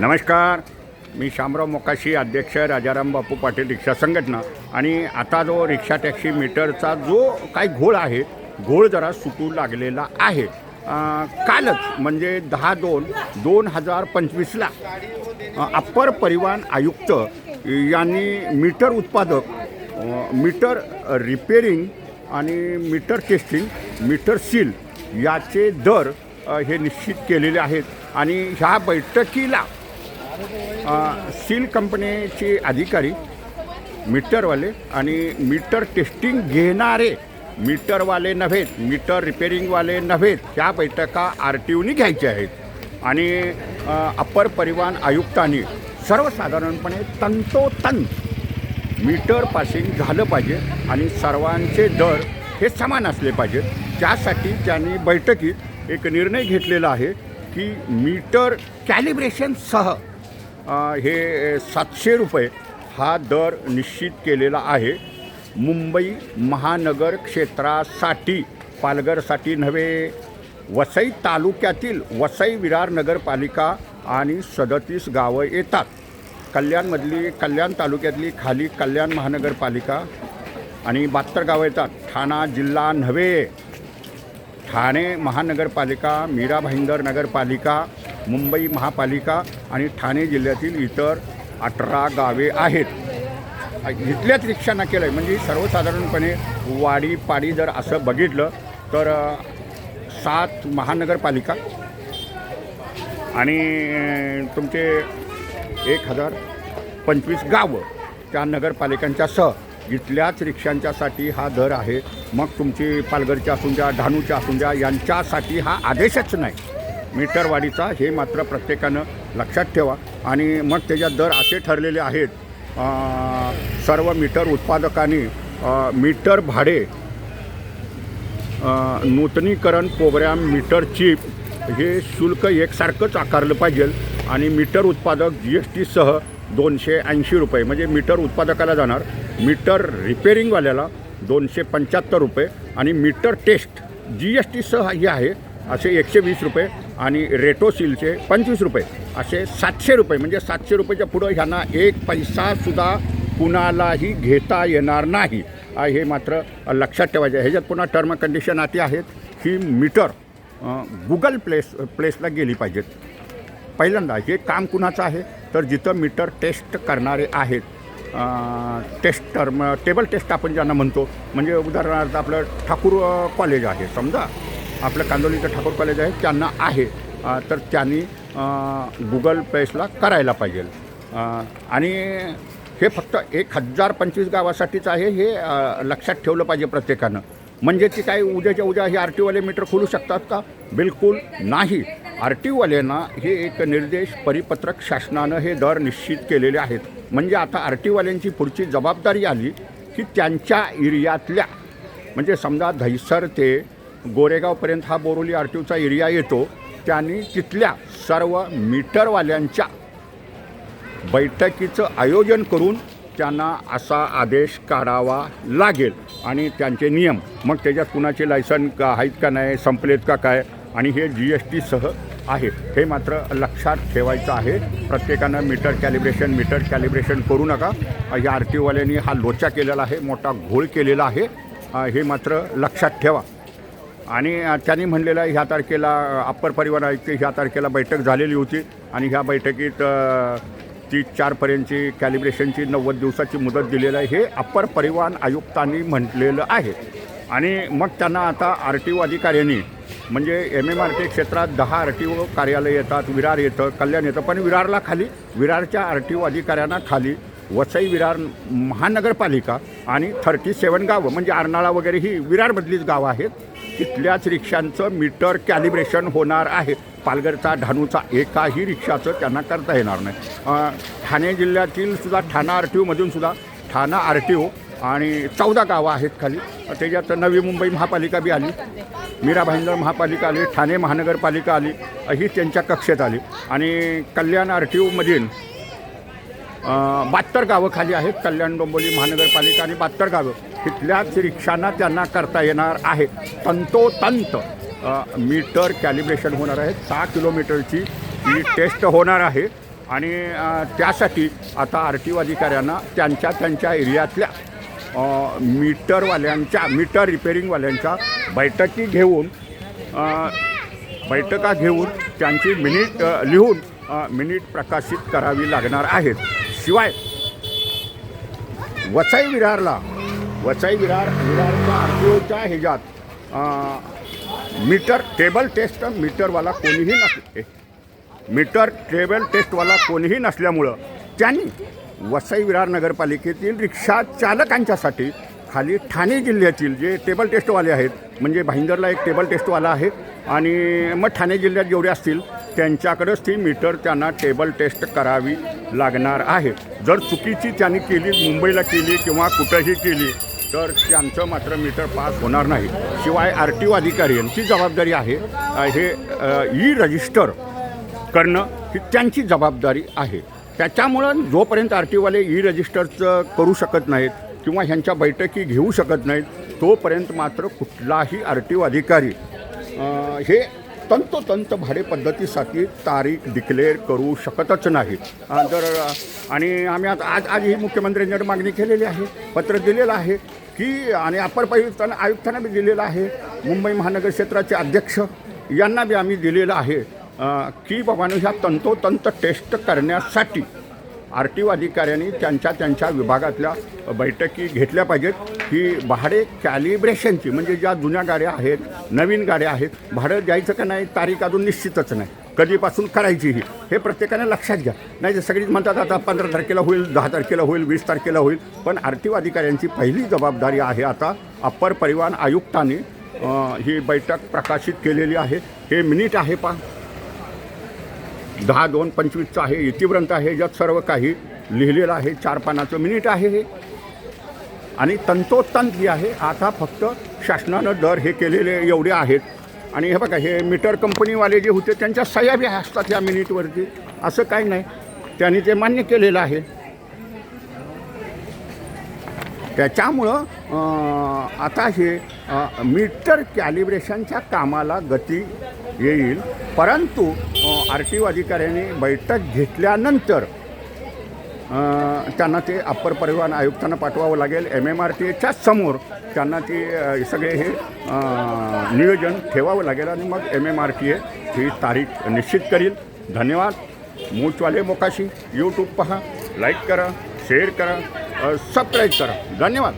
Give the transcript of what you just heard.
नमस्कार. मी शामराव मोकाशी अध्यक्ष राजाराम बापू पाटील रिक्षा संघटना. आणि आता जो रिक्षा टॅक्सी मीटरचा जो काही घोळ आहे घोळ जरा सुटू लागलेला आहे. कालच म्हणजे दहा दोन दोन हजार पंचवीसला अप्पर परिवहन आयुक्त यांनी मीटर उत्पादक मीटर रिपेरिंग आणि मीटर टेस्टिंग मीटर सील याचे दर हे निश्चित केलेले आहेत. आणि ह्या बैठकीला स्टील सील कंपनीचे अधिकारी मीटरवाले आणि मीटर टेस्टिंग घेणारे मीटरवाले नव्हेत मीटर रिपेरिंगवाले नव्हेत ह्या बैठका आर टी ओनी घ्यायच्या आहेत. आणि अप्पर परिवहन आयुक्तांनी सर्वसाधारणपणे तंतोतंत मीटर पासिंग झालं पाहिजे आणि सर्वांचे दर हे समान असले पाहिजेत. त्यासाठी त्यांनी बैठकीत एक निर्णय घेतलेला आहे की मीटर कॅलिब्रेशनसह हे सातशे रुपये हा दर निश्चित केलेला आहे. मुंबई महानगर क्षेत्रासाठी पालघरसाठी नव्हे वसई तालुक्यातील वसई विरार नगरपालिका आणि सदतीस गावं येतात. कल्याणमधली कल्याण तालुक्यातली खाली कल्याण महानगरपालिका आणि बहात्तर गावं येतात. ठाणा जिल्हा नव्हे. ठाणे महानगरपालिका मीरा भाईंदर नगरपालिका मुंबई महापालिका आणि ठाणे जिल्ह्यातील इतर अठरा गावे आहेत. इथल्याच रिक्षांना केलं आहे म्हणजे सर्वसाधारणपणे वाडी पाडी जर असं बघितलं तर सात महानगरपालिका आणि तुमचे एक हजार पंचवीस गावं त्या नगरपालिकांच्या सह इथल्याच रिक्षांच्यासाठी हा दर आहे. मग तुमची पालघरच्या असून द्या डहाणूच्या असून द्या यांच्यासाठी हा आदेशच नाही. मीटरवाढीचा हे मात्र प्रत्येकानं लक्षात ठेवा. आणि मग त्याच्यात दर असे ठरलेले आहेत सर्व मीटर उत्पादकांनी मीटर भाडे नूतनीकरण प्रोग्रॅम मीटर चिप हे शुल्क एकसारखंच आकारलं पाहिजे. आणि मीटर उत्पादक जी एस टीसह दोनशे ऐंशी रुपये म्हणजे मीटर उत्पादकाला जाणार. मीटर रिपेरिंगवाल्याला दोनशे पंच्याहत्तर रुपये आणि मीटर टेस्ट जी एस टीसह हे आहे असे एकशे वीस रुपये आणि रेटोसिलचे पंचवीस रुपये असे सातशे रुपये म्हणजे सातशे रुपयेच्या पुढं ह्यांना एक पैसासुद्धा कुणालाही घेता येणार नाही. हे मात्र लक्षात ठेवायचं आहे. ह्याच्यात पुन्हा टर्म कंडिशन आती आहेत. ही मीटर गुगल प्लेस प्लेसला गेली पाहिजेत. पहिल्यांदा हे काम कुणाचं आहे? तर जिथं मीटर टेस्ट करणारे आहेत टेस्ट टर्म टेबल टेस्ट आपण ज्यांना म्हणतो म्हणजे उदाहरणार्थ आपलं ठाकूर कॉलेज आहे समजा. आपलं कांदोलीचं ठाकूर कॉलेज आहे त्यांना आहे. तर त्यांनी गुगल पेसला करायला पाहिजे. आणि हे फक्त एक हजार पंचवीस गावासाठीच आहे हे लक्षात ठेवलं पाहिजे प्रत्येकानं. म्हणजे ती काय उद्याच्या उद्या हे आर टीवाले मीटर खोलू शकतात का? बिलकुल नाही. आर टीवाल्यांना हे एक निर्देश परिपत्रक शासनानं हे दर निश्चित केलेले आहेत. म्हणजे आता आर टीवाल्यांची पुढची जबाबदारी आली की त्यांच्या एरियातल्या म्हणजे समजा दहिसर ते गोरेगावपर्यंत हा बोरोली आर टी ओचा एरिया येतो त्यांनी तिथल्या सर्व मीटरवाल्यांच्या बैठकीचं आयोजन करून त्यांना असा आदेश काढावा लागेल. आणि त्यांचे नियम मग त्याच्यात कुणाचे लायसन का आहेत का नाही संपलेत का काय आणि हे जी एस टीसह आहे. हे मात्र लक्षात ठेवायचं आहे. प्रत्येकानं मीटर कॅलिब्रेशन मीटर कॅलिब्रेशन करू नका. या आर टी ओवाल्यांनी हा लोचा केलेला आहे मोठा घोळ केलेला आहे. हे मात्र लक्षात ठेवा. आणि त्यांनी म्हणलेलं आहे ह्या तारखेला अप्पर परिवहन आयुक्त ह्या तारखेला बैठक झालेली होती. आणि ह्या बैठकीत ती तीस चारपर्यंतची कॅलिब्रेशनची नव्वद दिवसाची मुदत दिलेलं आहे. हे अप्पर परिवहन आयुक्तांनी म्हटलेलं आहे. आणि मग त्यांना आता आर टी ओ अधिकाऱ्यांनी म्हणजे एम एम आर टी क्षेत्रात दहा आर टी ओ कार्यालय येतात विरार येतं कल्याण येतं पण विरारला खाली विरारच्या आर टी ओ अधिकाऱ्यांना खाली वसई विरार महानगरपालिका आणि थर्टी सेवन गावं म्हणजे अर्नाळा वगैरे ही विरारमधलीच गावं आहेत. तिथल्याच रिक्षांचं मीटर कॅलिब्रेशन होणार आहे. पालघरचा डहाणूचा एकाही रिक्षाचं त्यांना करता येणार नाही. ठाणे जिल्ह्यातील सुद्धा ठाणा आर टी ओमधून सुद्धा ठाणा आर टी ओ आणि चौदा गावं आहेत खाली. त्याच्यात नवी मुंबई महापालिका बी आली. मीरा भाईंदर महापालिका आली ठाणे महानगरपालिका आली ही त्यांच्या कक्षेत आली. आणि कल्याण आर टी ओमधील बहात्तर गावं खाली आहेत. कल्याण डोंबोली महानगरपालिका आणि बहात्तर गावं. तिथल्याच रिक्षांना त्यांना करता येणार आहे. तंतोतंत मीटर कॅलिब्रेशन होणार आहे. सहा किलोमीटरची ही टेस्ट होणार आहे. आणि त्यासाठी आता आर टी ओ अधिकाऱ्यांना त्यांच्या त्यांच्या एरियातल्या मीटरवाल्यांच्या मीटर रिपेरिंगवाल्यांच्या बैठकी घेऊन बैठका घेऊन त्यांची मिनिट लिहून मिनिट प्रकाशित करावी लागणार आहेत. शिवाय वसई विरारला वसई विरार विरारच्या आर टी ओच्या ह्याच्यात मीटर टेबल टेस्ट मीटरवाला कोणीही नसले मीटर टेबल टेस्टवाला कोणीही नसल्यामुळं त्यांनी वसई विरार नगरपालिकेतील रिक्षा चालकांच्यासाठी खाली ठाणे जिल्ह्यातील जे टेबल टेस्टवाले आहेत म्हणजे भाईंदरला एक टेबल टेस्टवाला आहे आणि मग ठाणे जिल्ह्यात जेवढे असतील त्यांच्याकडंच ती मीटर त्यांना टेबल टेस्ट करावी लागणार आहे. जर चुकीची त्यांनी केली मुंबईला केली किंवा कुठंही केली तर त्यांचं मात्र मीटर पास होणार नाही. शिवाय आर टी ओ अधिकारी यांची जबाबदारी आहे. हे ई रजिस्टर करणं ही त्यांची जबाबदारी आहे. त्याच्यामुळं जोपर्यंत आर टीवाले ई रजिस्टरचं करू शकत नाहीत किंवा ह्यांच्या बैठकी घेऊ शकत नाहीत तोपर्यंत मात्र कुठलाही आर टी ओ अधिकारी हे तंतोतंत भाडे पद्धतीसाठी तारीख डिक्लेअर करू शकतच नाही जर आणि आम्ही आता आज आजही मुख्यमंत्र्यांकडे मागणी केलेली आहे पत्र दिलेलं आहे की आणि अपर आयुक्तांना आयुक्तांना बी दिलेलं आहे मुंबई महानगर क्षेत्राचे अध्यक्ष यांना बी आम्ही दिलेलं आहे की बाबांनो ह्या तंतोतंत टेस्ट करण्यासाठी आर टी ओ अधिकाऱ्यांनी त्यांच्या त्यांच्या विभागातल्या बैठकी घेतल्या पाहिजेत. ही भाडे कॅलिब्रेशनची म्हणजे ज्या जुन्या गाड्या आहेत नवीन गाड्या आहेत भाडं द्यायचं का नाही तारीख अजून निश्चितच नाही. कधीपासून करायची ही हे प्रत्येकाने लक्षात घ्या. नाही तर सगळीच म्हणतात आता पंधरा तारखेला होईल दहा तारखेला होईल वीस तारखेला होईल. पण आर टी ओ अधिकाऱ्यांची पहिली जबाबदारी आहे आता अप्पर परिवहन आयुक्तांनी ही बैठक प्रकाशित केलेली आहे. हे मिनिट आहे पा दहा दोन पंचवीसचं आहे इतिव्रंत आहे ज्यात सर्व काही लिहिलेलं आहे चार पानाचं मिनिट आहे हे. आणि तंतोतंत जे आहे आता फक्त शासनानं दर हे केलेले एवढे आहेत. आणि हे बघा हे मीटर कंपनीवाले जे होते त्यांच्या सह्या बी असतात या मिनिटवरती. असं काही नाही. त्यांनी ते मान्य केलेलं आहे. त्याच्यामुळं आता हे मीटर कॅलिब्रेशनच्या कामाला गती येईल. परंतु आर टी ओ अधिकाऱ्यांनी बैठक घेतल्यानंतर त्यांना ते अप्पर परिवहन आयुक्तांना पाठवावं लागेल. एम एम आर टी एच्या समोर त्यांना ते सगळे हे नियोजन ठेवावं लागेल आणि मग M M R T A ही तारीख निश्चित करील. धन्यवाद. मूचवाले मोकाशी. यूट्यूब पहा. लाईक करा. शेअर करा. सबस्क्राईब करा. धन्यवाद.